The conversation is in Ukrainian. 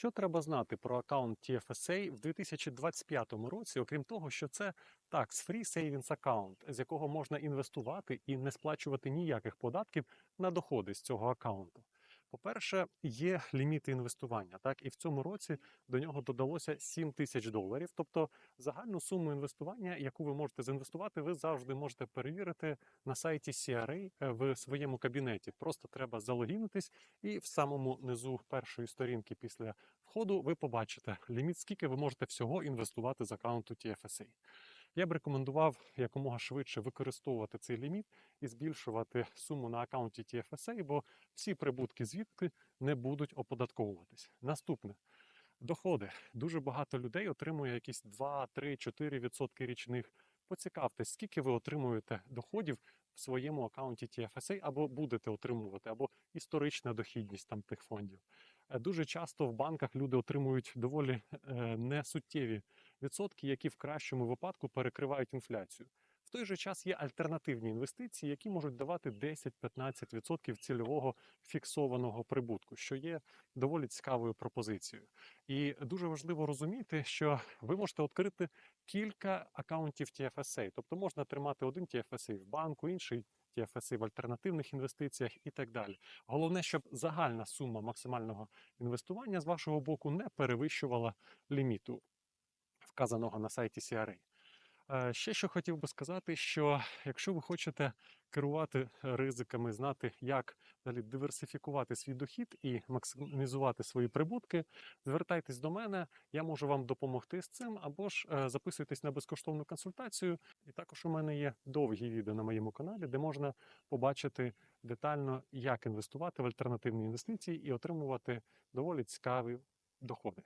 Що треба знати про аккаунт TFSA в 2025 році, окрім того, що це Tax Free Savings аккаунт, з якого можна інвестувати і не сплачувати ніяких податків на доходи з цього аккаунту. По-перше, є ліміти інвестування. Так, і в цьому році до нього додалося 7 тисяч доларів. Тобто загальну суму інвестування, яку ви можете зінвестувати, ви завжди можете перевірити на сайті CRA е, в своєму кабінеті. Просто треба залогінитись, і в самому низу першої сторінки після входу ви побачите ліміт, скільки ви можете всього інвестувати з аккаунту TFSA. Я б рекомендував якомога швидше використовувати цей ліміт і збільшувати суму на аккаунті TFSA, бо всі прибутки звідки не будуть оподатковуватись. Наступне. Доходи. Дуже багато людей отримує якісь 2, 3, 4 відсотки річних. Поцікавтесь, скільки ви отримуєте доходів в своєму аккаунті TFSA або будете отримувати, або історична дохідність там тих фондів. Е, Дуже часто в банках люди отримують доволі е, несуттєві відсотки, які в кращому випадку перекривають інфляцію. В той же час є альтернативні інвестиції, які можуть давати 10-15% цільового фіксованого прибутку, що є доволі цікавою пропозицією. І дуже важливо розуміти, що ви можете відкрити кілька акаунтів TFSA, тобто можна тримати один TFSA в банку, інший TFSA в альтернативних інвестиціях і так далі. Головне, щоб загальна сума максимального інвестування з вашого боку не перевищувала ліміту, вказаного на сайті CRA. Е, Ще що хотів би сказати, що якщо ви хочете керувати ризиками, знати, як далі диверсифікувати свій дохід і максимізувати свої прибутки, звертайтесь до мене, я можу вам допомогти з цим, або ж е, записуйтесь на безкоштовну консультацію. І також у мене є довгі відео на моєму каналі, де можна побачити детально, як інвестувати в альтернативні інвестиції і отримувати доволі цікаві доходи.